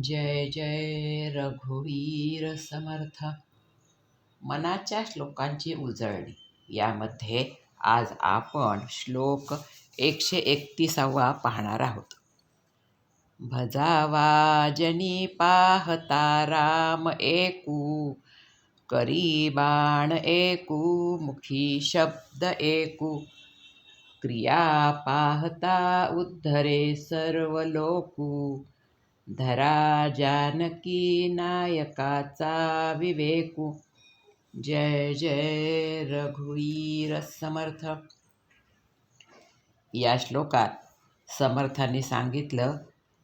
जय जय रघुवीर समर्थ. मनाच्या श्लोकांची उजळणी. यामध्ये आज आपण श्लोक एकशे एकतीसावा पाहणार आहोत. भजावा जनी पाहता राम एकू करी बाण एकू मुखी शब्द एकू. क्रिया पाहता उद्धरे सर्व लोकू धरा जानकी नायकाचा विवेकू. जय जय रघुवीर समर्थ. या श्लोकात समर्थांनी सांगितलं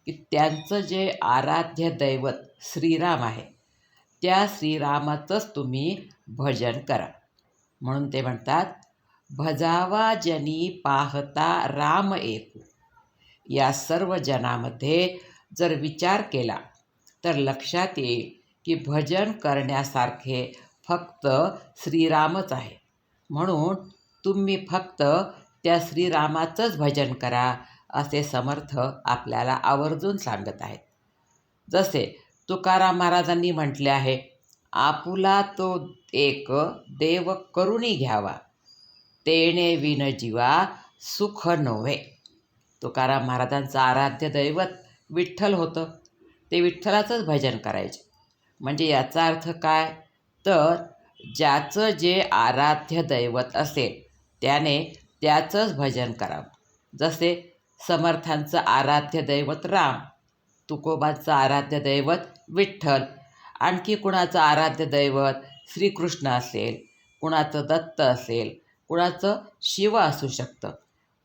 की त्यांचं जे आराध्य दैवत श्रीराम आहे त्या श्रीरामाचंच तुम्ही भजन करा. म्हणून ते म्हणतात भजावा जनी पाहता राम एकू. या सर्व जनामध्ये जर विचार केला तर लक्षात येईल की भजन करण्यासारखे फक्त श्रीरामच आहे. म्हणून तुम्ही फक्त त्या श्रीरामाचंच भजन करा असे समर्थ आपल्याला आवर्जून सांगत आहेत. जसे तुकाराम महाराजांनी म्हटले आहे आपुला तो एक देव करुणी घ्यावा तेणे विन जीवा सुख नव्हे. तुकाराम महाराजांचं आराध्य दैवत विठ्ठल होतं. ते विठ्ठलाचंच भजन करायचे. म्हणजे याचा अर्थ काय? तर ज्याचं जे आराध्य दैवत असेल त्याने त्याचंच भजन करावं. जसे समर्थांचं आराध्य दैवत राम तुकोबाचं आराध्य दैवत विठ्ठल आणखी कुणाचं आराध्य दैवत श्रीकृष्ण असेल कुणाचं दत्त असेल कुणाचं शिव असू शकतं.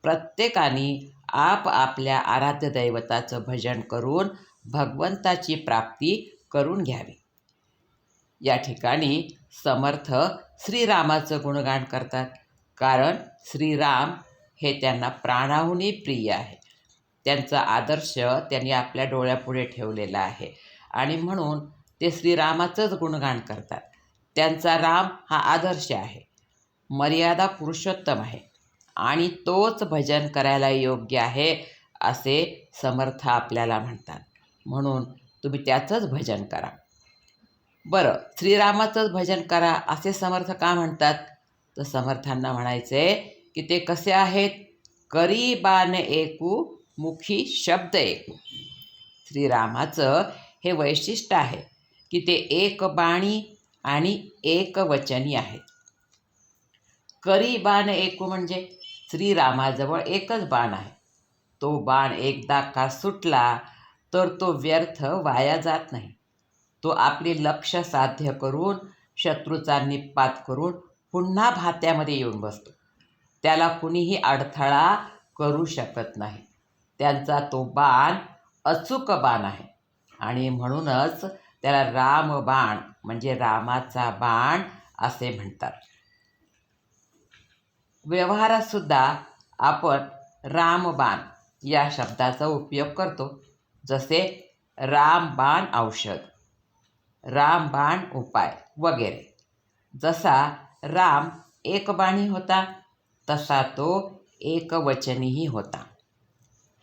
प्रत्येकाने आप आपल्या आराध्य दैवताचं भजन करून भगवंताची प्राप्ती करून घ्यावी. या ठिकाणी समर्थ श्रीरामाचं गुणगान करतात. कारण श्रीराम हे त्यांना प्राणाहूनही प्रिय आहे. त्यांचा आदर्श त्यांनी आपल्या डोळ्यापुढे ठेवलेला आहे. आणि म्हणून ते श्रीरामाचंच गुणगान करतात. त्यांचा राम हा आदर्श आहे. मर्यादा पुरुषोत्तम आहे. आणि तोच भजन करायला योग्य आहे असे समर्थ आपल्याला म्हणतात. म्हणून तुम्ही त्याचंच भजन करा. बरं श्रीरामाचंच भजन करा असे समर्थ का म्हणतात? तर समर्थांना म्हणायचे की ते कसे आहेत? करीबान एकू मुखी शब्द एकू. श्रीरामाचं हे वैशिष्ट्य आहे की ते एक बाणी आणि एक वचनी आहेत करीबान एकू म्हणजे श्रीरामाजवळ एकच बाण आहे. तो बाण एकदा का सुटला तर तो व्यर्थ वाया जात नाही. तो आपले लक्ष साध्य करून शत्रूचा निपात करून पुन्हा भात्यामध्ये येऊन बसतो. त्याला कुणीही अडथळा करू शकत नाही. त्यांचा तो बाण अचूक बाण आहे. आणि म्हणूनच त्याला रामबाण म्हणजे रामाचा बाण असे म्हणतात. व्यवहारातसुद्धा आपण रामबाण या शब्दाचा उपयोग करतो. जसे रामबाण औषध रामबाण उपाय वगैरे. जसा राम एकबाणी होता तसा तो एकवचनीही होता.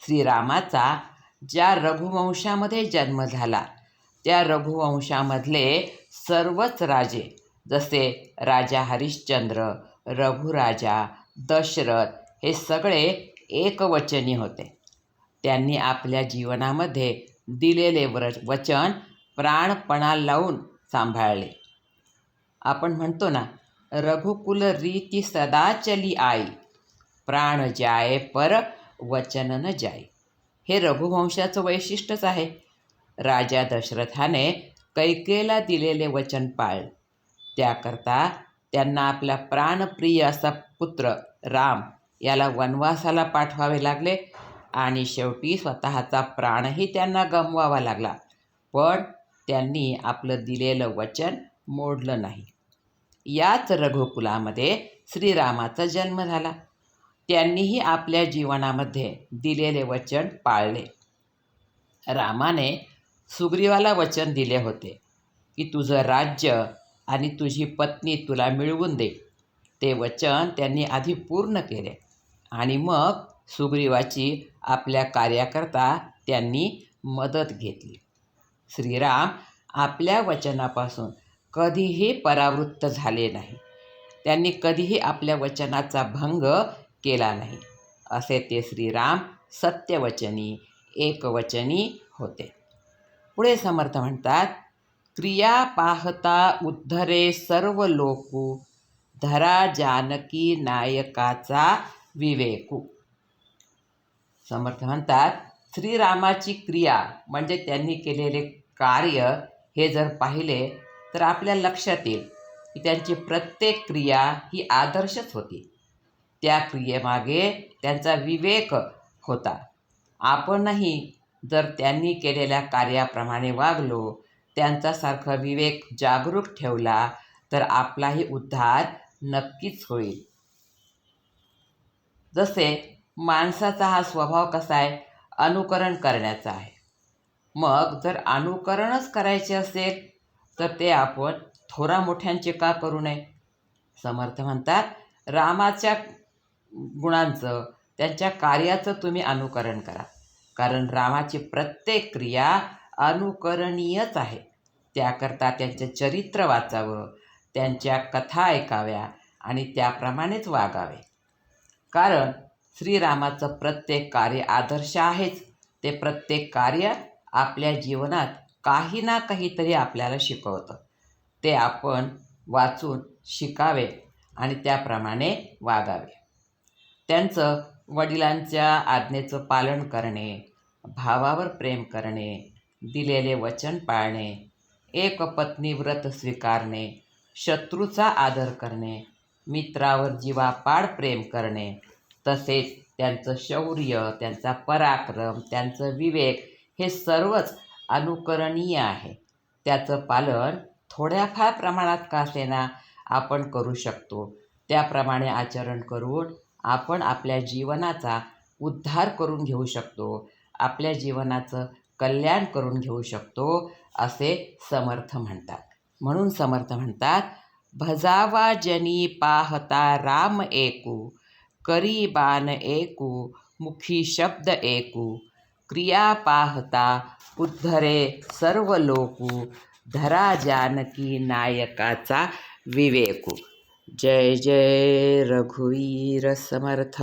श्रीरामाचा ज्या रघुवंशामध्ये जन्म झाला त्या रघुवंशामधले सर्वच राजे जसे राजा हरिश्चंद्र रघुराजा दशरथ हे सगळे एकवचनी होते. त्यांनी आपल्या जीवनामध्ये दिलेले वर वचन प्राणपणा लावून सांभाळले. आपण म्हणतो ना रघुकुल रीती सदा चली आई. प्राण जाय पर वचन न जाय. हे रघुवंशाचं वैशिष्ट्यच आहे. राजा दशरथाने कैकेला दिलेले वचन पाळ. त्याकरता त्यांना आपला प्राणप्रिय असा पुत्र राम याला वनवासाला पाठवावे लागले आणि शेवटी स्वतःचा प्राणही त्यांना गमवावा लागला. पण त्यांनी आपलं दिलेलं वचन मोडलं नाही. याच रघुकुलामध्ये श्रीरामाचा जन्म झाला. त्यांनीही आपल्या जीवनामध्ये दिलेले वचन पाळले. रामाने सुग्रीवाला वचन दिले होते की तुझं राज्य आणि तुझी पत्नी तुला मिळवून दे. ते वचन त्यांनी आधी पूर्ण केले. आणि मग सुग्रीवाची आपल्या कार्याकरता त्यांनी मदत घेतली. श्रीराम आपल्या वचनापासून कधीही परावृत्त झाले नाही. त्यांनी कधीही आपल्या वचनाचा भंग केला नाही. असे ते श्रीराम सत्यवचनी एकवचनी होते. पुढे समर्थ म्हणतात क्रिया पाहता उद्धरे सर्व लोकू धरा जानकी नायकाचा विवेकू. समर्थ म्हणतात श्रीरामाची क्रिया म्हणजे त्यांनी केलेले कार्य हे जर पाहिले तर आपल्या लक्षात येईल की त्यांची प्रत्येक क्रिया ही आदर्शच होती. त्या क्रियेमागे त्यांचा विवेक होता. आपणही जर त्यांनी केलेल्या कार्याप्रमाणे वागलो त्यांच्यासारखा विवेक जागरूक ठेवला तर आपलाही उद्धार नक्कीच होईल. जसे माणसाचा हा स्वभाव कसा आहे? अनुकरण करण्याचा आहे. मग जर अनुकरणच करायचे असेल तर ते आपण थोरा मोठ्यांचे का करू नये? समर्थ म्हणतात रामाच्या गुणांचं त्यांच्या कार्याचं तुम्ही अनुकरण करा. कारण रामाची प्रत्येक क्रिया अनुकरणीयच आहे. त्याकरता त्यांचं चरित्र वाचावं त्यांच्या कथा ऐकाव्या आणि त्याप्रमाणेच वागावे. कारण श्रीरामाचं प्रत्येक कार्य आदर्श आहेच. ते प्रत्येक कार्य आपल्या जीवनात काही ना काहीतरी आपल्याला शिकवतं. ते आपण वाचून शिकावे आणि त्याप्रमाणे वागावे. त्यांचं वडिलांच्या आज्ञेचं पालन करणे भावावर प्रेम करणे दिलेले वचन पाळणे एक पत्नी व्रत स्वीकारणे शत्रूचा आदर करणे मित्रावर जीवापाड प्रेम करणे तसेच त्यांचं शौर्य त्यांचा पराक्रम त्यांचं विवेक हे सर्वच अनुकरणीय आहे. त्याचं पालन थोड्याफार प्रमाणात का असेना आपण करू शकतो? त्याप्रमाणे आचरण करून आपण आपल्या जीवनाचा उद्धार करून घेऊ शकतो. आपल्या जीवनाचं कल्याण करून घेऊ शकतो असे समर्थ म्हणतात. म्हणून समर्थ म्हणतात भजावा जनी पाहता राम एकू करी बाण एकू मुखी शब्द एकू क्रिया पाहता उद्धरे सर्व लोकू धरा जानकी नायकाचा विवेकू. जय जय रघुवीर समर्थ.